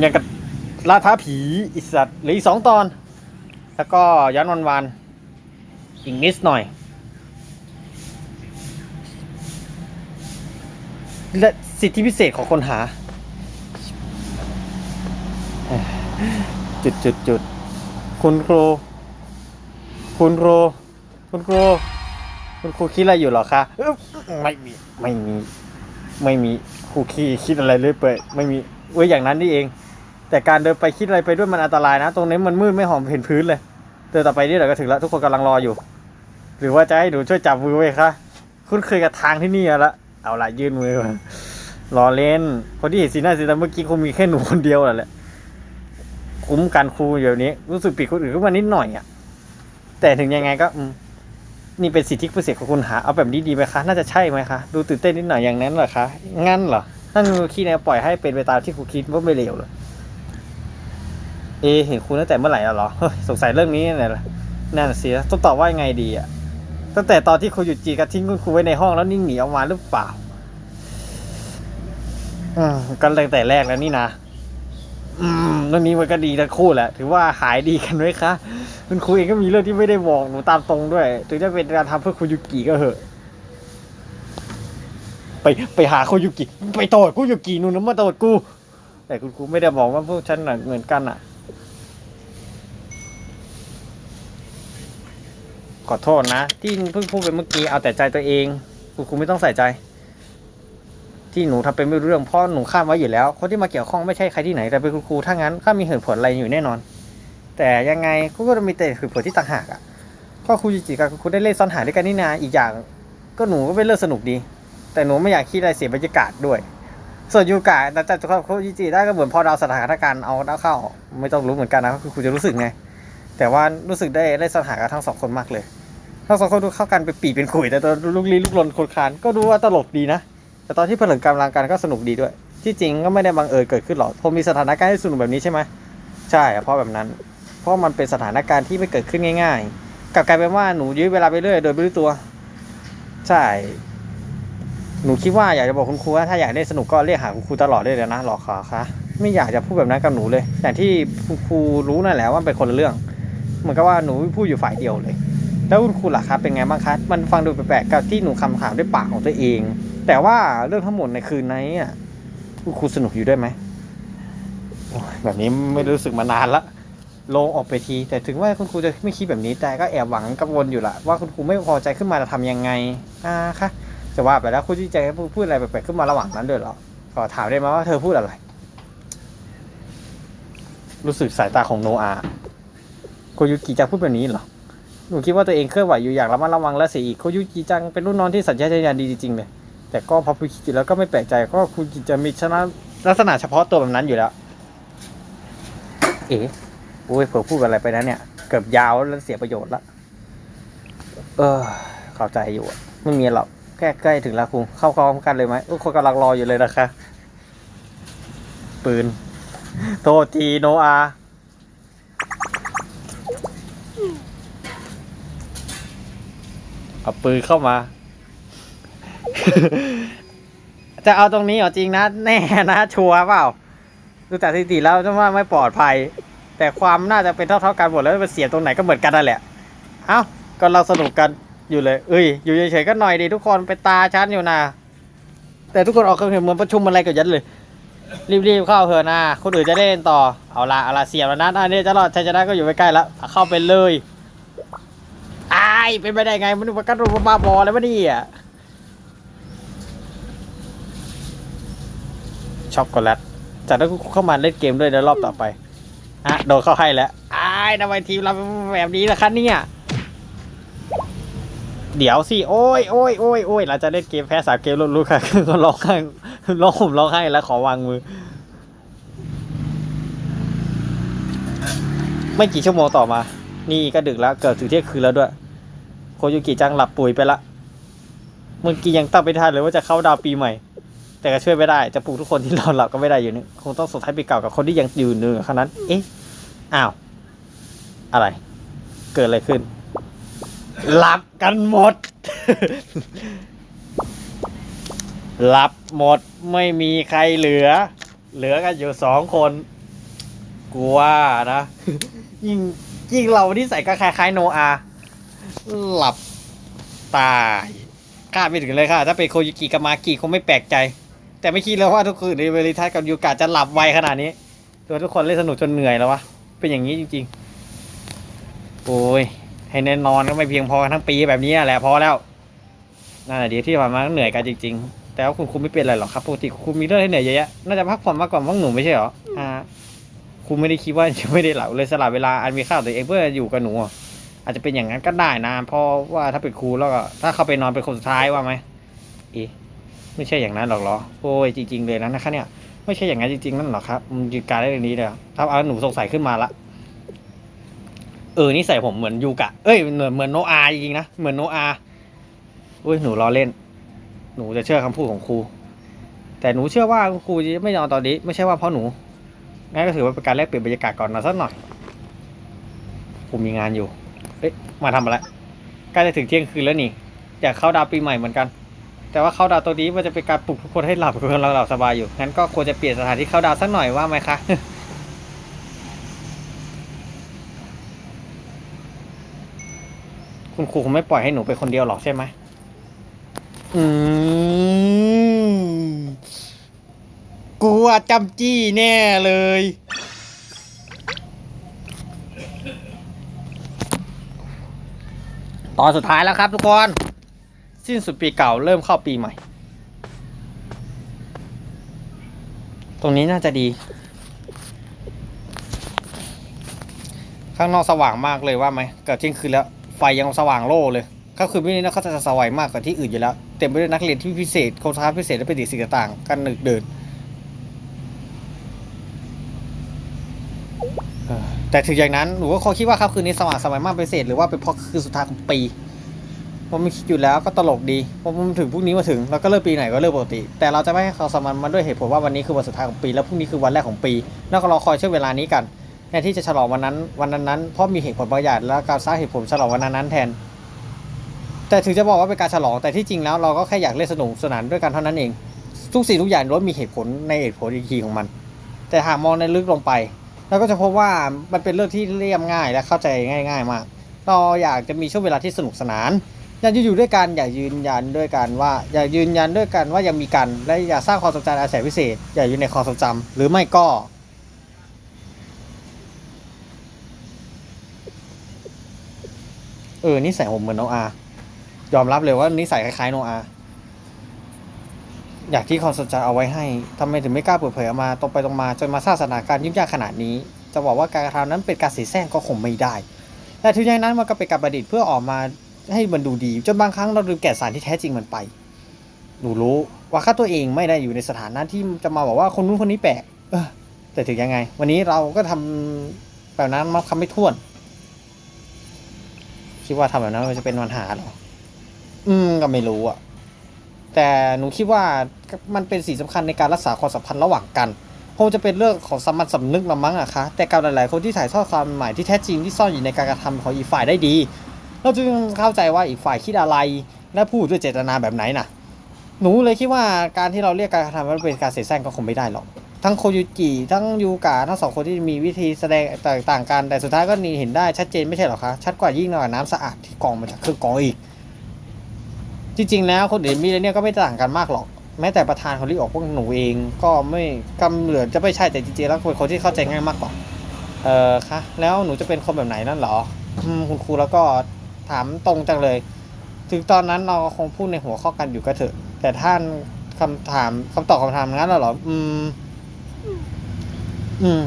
อย่างกับล่าท้าผีอิสัตว์เหรืออีกสองตอน แล้วก็ย้อนวันวานๆอีกนิดหน่อย และสิทธิพิเศษของคนหา จุดจุดจุดคุณครู คุณครู คุณครู คุณครูคิดอะไรอยู่หรอคะไม่มี ไม่มี ไม่มี ครูคีคิดอะไรเลยเปยไม่มีเว้ยอย่างนั้นนี่เอง แต่การเดินไปคิดอะไรไปด้วยมันอันตรายนะ ตรงนี้มันมืดไม่หอมเห็นพื้นเลย เดินต่อไปนี่เดี๋ยวก็ถึงแล้วทุกคนกำลังรออยู่ หรือว่าจะให้หนูช่วยจับมือไว้คะคุ้นเคยกับทางที่นี่แล้วเอาละยื่นมือมารอเล่น คนที่เห็นสีหน้าสีตาเมื่อกี้คงมีแค่หนูคนเดียวแหละคุ้มกันครูอยู่นี้ รู้สึกผิดคนอื่นขึ้นมานิดหน่อยอะแต่ถึงยังไงก็อืนี่เป็นสิทธิพิเศษของคุณหาเอาแบบนี้ดีไหมคะ น่าจะใช่ไหมคะ ดูตื่นเต้นนิดหน่อยอย่างนั้นเหรอคะงั้นเหรอถ้างูขี้เนี่ยปล่อยให้เป็นไปตามที่ครูคิดว่าไม่เลวเลย เอเห็นครูตั้งแต่เมื่อไหร่แล้วเหรอเฮ้ยสงสัยเรื่องนี้เนี่ยแหละนั่นสิต้องตอบว่ายังไงดีอะตั้งแต่ตอนที่ครูหยุดจีกับทิ้งคุณครูไว้ในห้องแล้วนิ่งหนีออกมาหรือเปล่าอืมก็ตั้งแต่แรกแล้วนี่นะอืมเรื่องนี้มันก็ดีทั้งคู่แหละ ถือว่าหายดีกันไหมคะคุณครูเองก็มีเรื่องที่ไม่ได้บอกหนูตามตรงด้วย ถึงจะเป็นการทำเพื่อคุยุกิก็เหอะ ไปไปหาคุยุกิ ไปโตดคุยุกินู่นนะมาโตดกู แต่คุณครูไม่ได้บอกว่าพวกฉันน่ะเหมือนกันอะ อโทษนะ ที่เพิ่งพูดไปเมื่อกี้เอาแต่ใจตัวเอง คุณครูไม่ต้องใส่ใจ ที่หนูทำเป็นไม่รู้เรื่องเพราะหนูข้ามไว้อยู่แล้ว คนที่มาเกี่ยวข้องไม่ใช่ใครที่ไหนแต่เป็นคุณครูถ้างั้นข้ามีเหตุผลอะไรอยู่แน่นอน แต่ยังไงก็จะมีแต่เหตุผลที่ต่างหากอะก็ครูจิจิกับคุณครูได้เล่นซ่อนหาด้วยกันนี่นาอีกอย่าง ก็หนูก็เป็นเรื่องสนุกดี แต่หนูไม่อยากคิดอะไรเสียบรรยากาศด้วยส่วนยูกะแต่จัดครูจิจิได้ก็เหมือนพอเราสถานการณ์เอาเอาเข้า ไม่ต้องรู้เหมือนกันนะคือครูจะรู้สึกไงแต่ว่ารู้สึกได้ได้สถานกับทั้งสองคนมากเลย ทั้งสองคนดูเข้ากันเป็นปีเป็นขุยแต่ตอนลูกลี้ลุกลนคนคานก็ดูว่าตลกดีนะ แต่ตอนที่ผลึกกำลังกันก็สนุกดีด้วย ที่จริงก็ไม่ได้บังเอิญเกิดขึ้นหรอกผมมีสถานการณ์ที่สนุกแบบนี้ใช่ไหมใช่เพราะแบบนั้น เพราะมันเป็นสถานการณ์ที่ไม่เกิดขึ้นง่าย ๆกลับกลายเป็นว่าหนูยื้อเวลาไปเรื่อยโดยไม่รู้ตัว ใช่ หนูคิดว่าอยากจะบอกคุณครูว่าถ้าอยากได้สนุกก็เรียกหาคุณครูตลอดได้เลยนะหรอคะคะไม่อยากจะพูดแบบนั้นกับหนูเลยแต่ที่คุณครูรู้นั่นแหละว่าเป็นคนละเรื่องเหมือนกับว่าหนูพูดอยู่ฝ่ายเดียวเลย แล้วคุณครูล่ะครับเป็นไงบ้างคะมันฟังดูแปลกๆกับที่หนูคำถามด้วยปากของตัวเอง แต่ว่าเรื่องทั้งหมดในคืนนี้อะคุณครูสนุกอยู่ด้วยไหมโอ้ยแบบนี้ไม่รู้สึกมานานละลงออกไปที แต่ถึงว่าคุณครูจะไม่คิดแบบนี้แต่ก็แอบหวังกังวลอยู่ละว่าคุณครูไม่พอใจขึ้นมาจะทำยังไงอ่าคะจะว่าไปแล้วคุณที่ใจพูดอะไรแปลกๆขึ้นมาระหว่างนั้นด้วยเหรอขอถามได้ไหมว่าเธอพูดอะไร รู้สึกสายตาของโนอาโคยุกิจะพูดแบบนี้เหรอ หนูคิดว่าตัวเองเคลื่อนไหวอยู่อย่างระมัดระวังและเสียอีกโคยุกิจังเป็นรุ่นน้องที่สัญชาตญาณดีจริงๆเลยแต่ก็พอพูดคิดแล้วก็ไม่แปลกใจก็คุณกิจจะมีชนะลักษณะเฉพาะตัวแบบนั้นอยู่แล้ว เอ๋โอ้ยเผื่อพูดอะไรไปนะเนี่ย เกือบยาวแล้วเสียประโยชน์ละ เออ เข้าใจอยู่อะไม่มีหรอกแค่ใกล้ถึงแล้วครูเข้าพร้อมกันเลยไหมทุกคนกำลังรออยู่เลยนะคะ ปืน โทษทีโนอา เอาปืนเข้ามา จะเอาตรงนี้เหรอจริงนะ แน่นะ ชัวร์เปล่า ดูจากสถิติแล้วจะว่าไม่ปลอดภัย แต่ความน่าจะเป็นเท่าๆกันหมดแล้วมันเสียตรงไหนก็เหมือนกันนั่นแหละ เอ้า ก็เราสนุกกันอยู่เลย เอ้ย อยู่เฉยๆก็หน่อยดีทุกคนไปตาชั้นอยู่นะ แต่ทุกคนออกเครื่องเหมือนประชุมอะไรกับยันเลย รีบๆเข้าเถอะนะ คนอื่นจะได้เล่นต่อ เอาละเอาละเสียบแล้วนะอันนี้จะรอดชัยชนะก็อยู่ใกล้ๆแล้ว เข้าไปเลยายเป็นไปได้ไงมันมันกันรูปบ้าบอแล้ววะเนี่ยช็อกโกแลตจากนั้นก็เข้ามาเล่นเกมด้วยในรอบต่อไปอะโดนเข้าให้แล้วไอายทำไมทีมเราเป็นแบบนี้ล่ะคะเนี่ยเดี๋ยวสิโอ้ยโอ้ยโอ้ยโอ้ยเราจะเล่นเกมแพ้สามเกมลุ้ๆค่ะก็ร้องไห้ร้องผมร้องไห้แล้วขอวางมือ ไม่กี่ชั่วโมงต่อมา นี่ก็ดึกแล้วเกือบถึงเที่ยงคืนแล้วด้วย ยุกิจังหลับปุ๋ยไปละเมื่อกี้ยังตั้งไม่ทันเลยว่าจะเข้าดาวปีใหม่ แต่ก็ช่วยไม่ได้จะปลุกทุกคนที่นอนหลับก็ไม่ได้อยู่นี่คงต้องส่งท้ายปีเก่ากับคนที่ยังอยู่เนื้อขนาดนั้น เอ๊ะอ้าว อะไร เกิดอะไรขึ้น หลับกันหมด หลับหมดไม่มีใครเหลือ เหลือกันอยู่สองคนกูว่านะยิ่งยิ่งเราที่ใส่ก็คล้ายๆโนอา หลับตายคาดไม่ถึงเลยค่ะ ถ้าเป็นโคยุกิกับมากิคงไม่แปลกใจ แต่ไม่คิดเลยว่าทุกคนในเวลิทัสกับยูกะจะหลับไวขนาดนี้ตัวทุกคนเล่นสนุกจนเหนื่อยแล้ววะ เป็นอย่างนี้จริงๆ โอ้ย ให้แน่นอนก็ไม่เพียงพอทั้งปีแบบนี้แหละพอแล้วนั่นแหละดีที่ผ่านมาเหนื่อยกันจริง ๆ แต่ว่าคุณครูไม่เป็นไรหรอกครับปกติคุณมีเรื่องให้เหนื่อยเยอะแยะน่าจะพักผ่อนมากกว่าพวกหนูไม่ใช่เหรออ่าครูไม่ได้คิดว่าจะไม่ได้หลับเลยสละเวลาอันมีค่าของตัวเองเพื่ออยู่กับหนู อาจจะเป็นอย่างนั้นก็ได้นะเพราะว่าถ้าเป็นครูแล้วก็ถ้าเขาไปนอนเป็นคนสุดท้ายว่าไหมเอ๊ะไม่ใช่อย่างนั้นหรอกเหรอโอ้ยจริง ๆ เลยนะนะคะเนี่ยไม่ใช่อย่างนั้นจริงๆนั่นหรอครับมันยืนการได้เรื่องนี้เลยถ้าเอาหนูสงสัยขึ้นมาละเออนี่ใส่ผมเหมือนยูกะเอ้ยเหมือนเหมือนโนอาจริงๆนะเหมือนโนอาอุ้ยหนูล้อเล่น หนูจะเชื่อคำพูดของครู แต่หนูเชื่อว่าครูจะไม่นอนตอนนี้ ไม่ใช่ว่าเพราะหนูงั้นก็ถือว่าเป็นการแลกเปลี่ยนบรรยากาศก่อนนะสักหน่อยผมมีงานอยู่ เอ๊ะมาทำอะไรใกล้จะถึงเที่ยงคืนแล้วนี่อยากเข้าดาวปีใหม่เหมือนกัน แต่ว่าเข้าดาวตัวนี้มันจะเป็นการปลุกทุกคนให้หลับคนเราหลับสบายอยู่งั้นก็ควรจะเปลี่ยนสถานที่เข้าดาวสักหน่อยว่าไหมคะคุณครูคงไม่ปล่อยให้หนูไปคนเดียวหรอกใช่ไหมอืมกูว่าจำจี้แน่เลย อนสุดท้ายแล้วครับทุกคน สิ้นสุดปีเก่าเริ่มเข้าปีใหม่ ตรงนี้น่าจะดี ข้างนอกสว่างมากเลยว่าไหมเกิดเที่ยงคืนแล้ว ไฟยังสว่างโล่เลยก็คือไม่นี้นะเขาจะสว่างมากกว่าที่อื่นอยู่แล้ว เต็มไปด้วยนักเรียนที่พิเศษโครงสร้างพิเศษและเป็นเด็กสิ่งต่างๆกันหนึกเดินเออ แต่ถึงอย่างนั้นหนูก็คงคิดว่าครับคืนนี้สว่างสมัยมากเป็นเศษหรือว่าเป็นเพราะคืนสุดท้ายของปีผมไม่คิดอยู่แล้วก็ตลกดีเพราะมันถึงพรุ่งนี้มาถึงเราก็เลิกปีไหนก็เลิกปกติ แต่เราจะไม่ให้เขาสมันมาด้วยเหตุผลว่าวันนี้คือวันสุดท้ายของปี แล้วพรุ่งนี้คือวันแรกของปี แล้วก็รอคอยช่วงเวลานี้กันแทนที่จะฉลองวันนั้น วันนั้นๆเพราะมีเหตุผลบางอย่างแล้วการสร้างเหตุผลฉลองวันนั้นๆแทน แต่ถึงจะบอกว่าเป็นการฉลองแต่ที่จริงแล้วเราก็แค่อยากเล่นสนุกสนานด้วยกันเท่านั้นเอง ทุกสิ่งทุกอย่างล้วนมีเหตุผลในเหตุผลอีกทีของมัน แต่หากมองในลึกลงไป เราก็จะพบว่ามันเป็นเรื่องที่เรียบง่ายและเข้าใจง่าย ๆ มาก เราอยากจะมีช่วงเวลาที่สนุกสนาน อยากจะอยู่ด้วยกันอยากยืนยันด้วยกันว่า อยากยืนยันด้วยกันว่ายังมีกัน และอยากสร้างความทรงจำอาศัยพิเศษ อยากอยู่ในความทรงจำหรือไม่ก็เออนิสัยผมเหมือนโนองอายอมรับเลยว่านิสัยคล้ายๆโนอา อยากที่คอนสนใจเอาไว้ให้ทำไมถึงไม่กล้าเปิดเผยออกมาตรงไปตรงมาจนมาสร้างสถานการณ์ยุ่งยากขนาดนี้ จะบอกว่าการกระทำนั้นเป็นการเสียแซงก็คงไม่ได้ แต่ถึงอย่างนั้นมันก็เป็นการประดิษฐ์เพื่อออกมาให้มันดูดีจนบางครั้งเราลืมแก่สารที่แท้จริงมันไป หนูรู้ว่าข้าตัวเองไม่ได้อยู่ในสถานะที่จะมาบอกว่าคนนู้นคนนี้แปลกแต่ถึงยังไง วันนี้เราก็ทำแบบนั้นมาคำไม่ถ้วน คิดว่าทำแบบนั้นมันจะเป็นปัญหาหรอ อืมก็ไม่รู้อะ แต่หนูคิดว่า มันเป็นสิ่งสำคัญในการรักษาความสัมพันธ์ระหว่างกันคงจะเป็นเรื่องของสามัญสำนึกละมั้งอะคะแต่กับหลาย ๆ คนที่ถ่ายทอดความหมายที่แท้จริงที่ซ่อนอยู่ในการกระทำของอีกฝ่ายได้ดี เราจึงเข้าใจว่าอีกฝ่ายคิดอะไร และพูดด้วยเจตนาแบบไหนน่ะ หนูเลยคิดว่าการที่เราเรียกการกระทำว่าเป็นการเสแสร้งก็คงไม่ได้หรอก ทั้งโคยุกิทั้งยูกะทั้งสองคนที่มีวิธีแสดงต่างกันแต่สุดท้ายก็นี่เห็นได้ชัดเจนไม่ใช่หรอคะชัดกว่ายิ่งกว่าน้ำสะอาดที่กองมาจากเครื่องกองอีก จริง ๆ แล้วคนอื่นมีอะไรเนี่ยก็ไม่ต่างกันมากหรอก แม้แต่ประธานของลีออกพวกหนูเองก็ไม่กำเหลือจะไม่ใช่แต่จริงๆแล้วเป็นคนที่เข้าใจง่ายมากกว่าเออคะแล้วหนูจะเป็นคนแบบไหนนั่นหรอคุณครูแล้วก็ถามตรงจังเลย ถึงตอนนั้นเราคงพูดในหัวข้อกันอยู่ก็เถอะ แต่ท่านคำถามคำตอบคำถามงั้นหรออืม อืม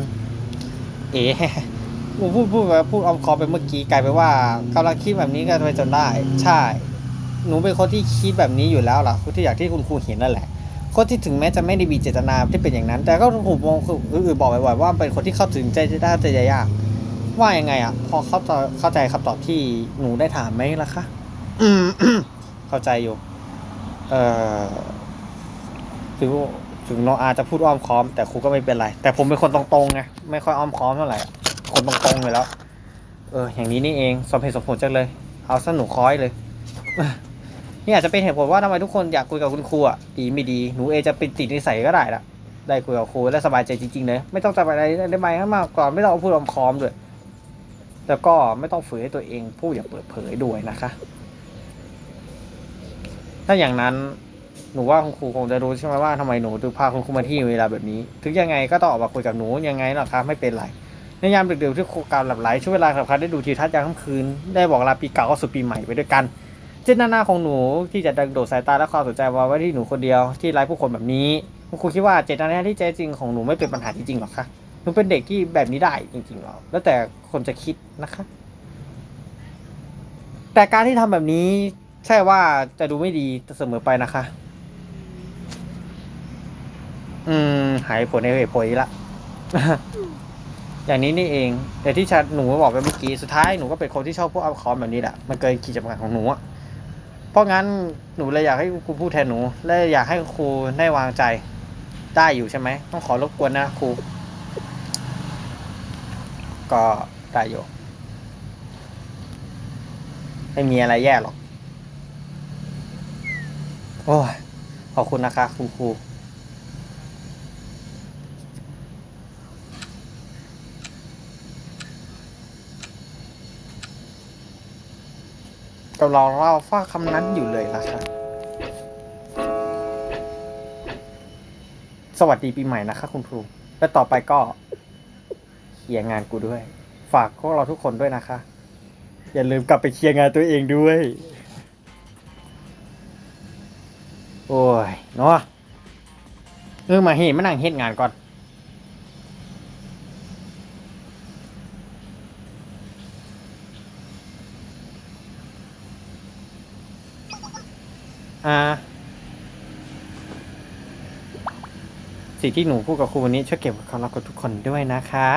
เอ๋พูดพูดไปพูดออมคอไปเมื่อกี้กลายไปว่ากำลังคิดแบบนี้กันไปจนได้ ใช่ หนูเป็นคนที่คิดแบบนี้อยู่แล้วล่ะที่อย่างที่คุณครูเห็นนั่นแหละคนที่ถึงแม้จะไม่ได้มีเจตนาที่เป็นอย่างนั้น แต่ก็ถูกมองคืออื่นบอกบ่อยๆว่าเป็นคนที่เข้าถึงใจได้ใจยากว่ายังไงอะ พอเข้าใจเข้าใจคำตอบที่หนูได้ถามไหมล่ะคะอืมเข้าใจอยู่ เอ่อถึงถึงโนอาจะพูดอ้อมค้อม แต่ครูก็ไม่เป็นไร แต่ผมเป็นคนตรงๆไงไม่ค่อยอ้อมค้อมเท่าไหร่อะคนตรงๆเลยแล้ว เออ อย่างนี้นี่เองสมเหตุสมผลจังเลย เอาสนุกคอยเลย นี่อาจจะเป็นเหตุผลว่าทำไมทุกคนอยากคุยกับคุณครูอะดีไม่ดีหนูเอจะเป็นติดนิสัยก็ได้ละได้คุยกับครูและสบายใจจริงๆเลยไม่ต้องจับอะไรได้ไหมมากกว่าไม่ต้องพูดอมคอมด้วยแล้วก็ไม่ต้องฝืนให้ตัวเองพูดอย่างเปิดเผยด้วยนะคะ ถ้าอย่างนั้นหนูว่าคุณครูคงจะรู้ใช่ไหมว่าทำไมหนูถึงพาคุณครูมาที่เวลาแบบนี้ ถึงยังไงก็ต้องออกมาคุยกับหนูยังไงหรอคะไม่เป็นไรในยามดึกๆที่ครูการหลับไหลช่วงเวลาสำคัญได้ดูทีทัศน์ยามค่ำคืนได้บอกลาปีเก่าเข้าสู่ปีใหม่ไปด้วยกัน เจตนาของหนูที่จะดังโดดสายตาและความสนใจมาไว้ที่หนูคนเดียวที่ไร้ผู้คนแบบนี้คุณครูคิดว่าเจตนาที่แท้จริงของหนูไม่เป็นปัญหาจริงๆหรอคะหนูเป็นเด็กที่แบบนี้ได้จริงๆหรอแล้วแต่คนจะคิดนะคะ แต่การที่ทำแบบนี้ใช่ว่าจะดูไม่ดีเสมอไปนะคะ อืม หายผลในเหตุผลละอย่างนี้นี่เอง แต่ที่ชัดหนูบอกไปเมื่อกี้ สุดท้ายหนูก็เป็นคนที่ชอบพวกเอาคอมแบบนี้แหละ มันเกินขีดจำกัดของหนูอะ เพราะงั้นหนูเลยอยากให้ครูพูดแทนหนู และอยากให้ครูได้วางใจได้อยู่ใช่ไหม ต้องขอรบกวนนะครู ก็ได้อยู่ไม่มีอะไรแย่หรอก โอ้ยขอบคุณนะคะครูครูำลังเล่าฟ้าคำนั้นอยู่เลยล่ะครับสวัสดีปีใหม่นะคะคุณครู และต่อไปก็เคลียร์งานกูด้วย ฝากพวกเราทุกคนด้วยนะคะ อย่าลืมกลับไปเคลียร์งานตัวเองด้วย โอ้ย เนาะเออมาเห็นมานั่งเฮ็ดงานก่อน อ่าสิ่งที่หนูพูดกับครูวันนี้ช่วยเก็บความลับกับทุกคนด้วยนะคะ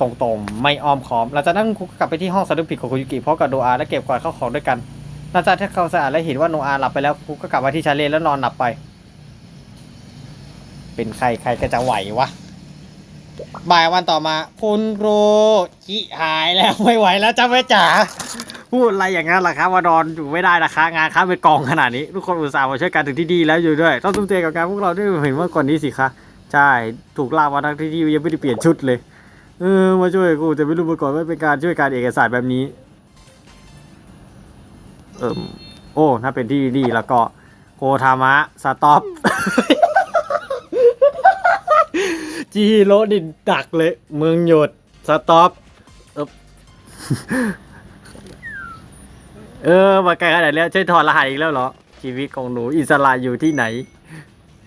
ตรงๆ ไม่อ้อมค้อมเราจะนั่งคุกกลับไปที่ห้องสะดุดผิดของคุยูกิพร้อมกับโนอาและเก็บกวาดเข้าของด้วยกันหลังจากที่เขาสะอาดและเห็นว่าโนอาหลับไปแล้วครูก็กลับมาที่ชาเลนแล้วนอนหลับไป เป็นใครใครก็จะไหววะบ่ายวันต่อมา คุณครูขี้หายแล้วไม่ไหวแล้วจ้าแม่จ๋า พูดอะไรอย่างนั้นล่ะครับว่านอนอยู่ไม่ได้นะคะงานค้าไปกองขนาดนี้ทุกคนอุตส่าห์มาช่วยกันถึงที่ดีแล้วอยู่ด้วย ต้องทุ่มเทกับงานพวกเราด้วยเห็นว่าก่อนนี้สิคะใช่ถูกลากมาทั้งที่ที่ยังไม่ได้เปลี่ยนชุดเลย เออมาช่วยกูแต่ไม่รู้มาก่อนว่าเป็นการช่วยการเอกสารแบบนี้ เอิมโอ้ถ้าเป็นที่ดีแล้วก็โคทามะสต็อปจีโรดินดักเลย เมืองหยุดสต็อป เออมาไกลขนาดนี้ช่วยถอดรหัสอีกแล้วเหรอ ชีวิตของหนูอิสระอยู่ที่ไหน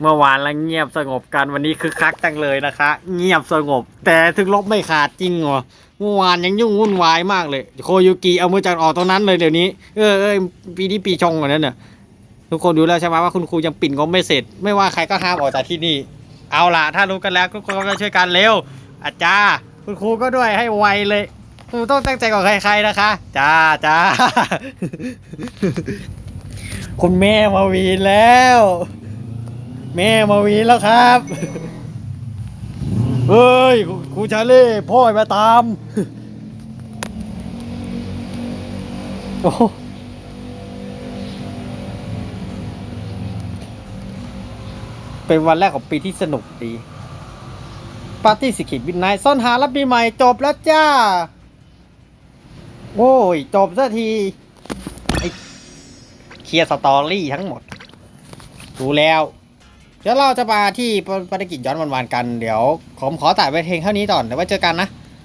เมื่อวานล้วเงียบสงบกันวันนี้คึกคักจังเลยนะคะ เงียบสงบ แต่ถึงลบไม่ขาดจริงเหรอเมื่อวานยังยุ่งวุ่นวายมากเลย โคยุกิเอามือจักรออกตรงนั้นเลยเดี๋ยวนี้เออเออปีนี้ปีชงกว่านั้นเนี่ยทุกคนดูแล้วใช่ไหมว่าคุณครูยังปิ่นงบไม่เสร็จ ไม่ว่าใครก็ห้ามออกจากที่นี่ เอาล่ะ ถ้ารู้กันแล้วทุกคนก็ช่วยกันเร็วอาจารย์คุณครูก็ด้วยให้ไวเลย ครูต้องตั้งใจกว่าใครๆนะคะ จ้าจ้า คุณแม่มาวีนแล้ว แม่มาวีนแล้วครับ เฮ้ยครูชาเล่พ่อมาตามโอ้เป็นวันแรกของปีที่สนุกดี ปาร์ตี้สิคิดวินไนซ่อนหารับปีใหม่จบแล้วจ้า โอ้ย จบสักทีไอเคลียร์สตอรี่ทั้งหมดดูแล้ว เดี๋ยวเราจะมาที่ภารกิจย้อนวันๆกัน เดี๋ยวผมขอตัดไปเพลงเท่านี้ก่อน เดี๋ยวไว้เจอกันนะ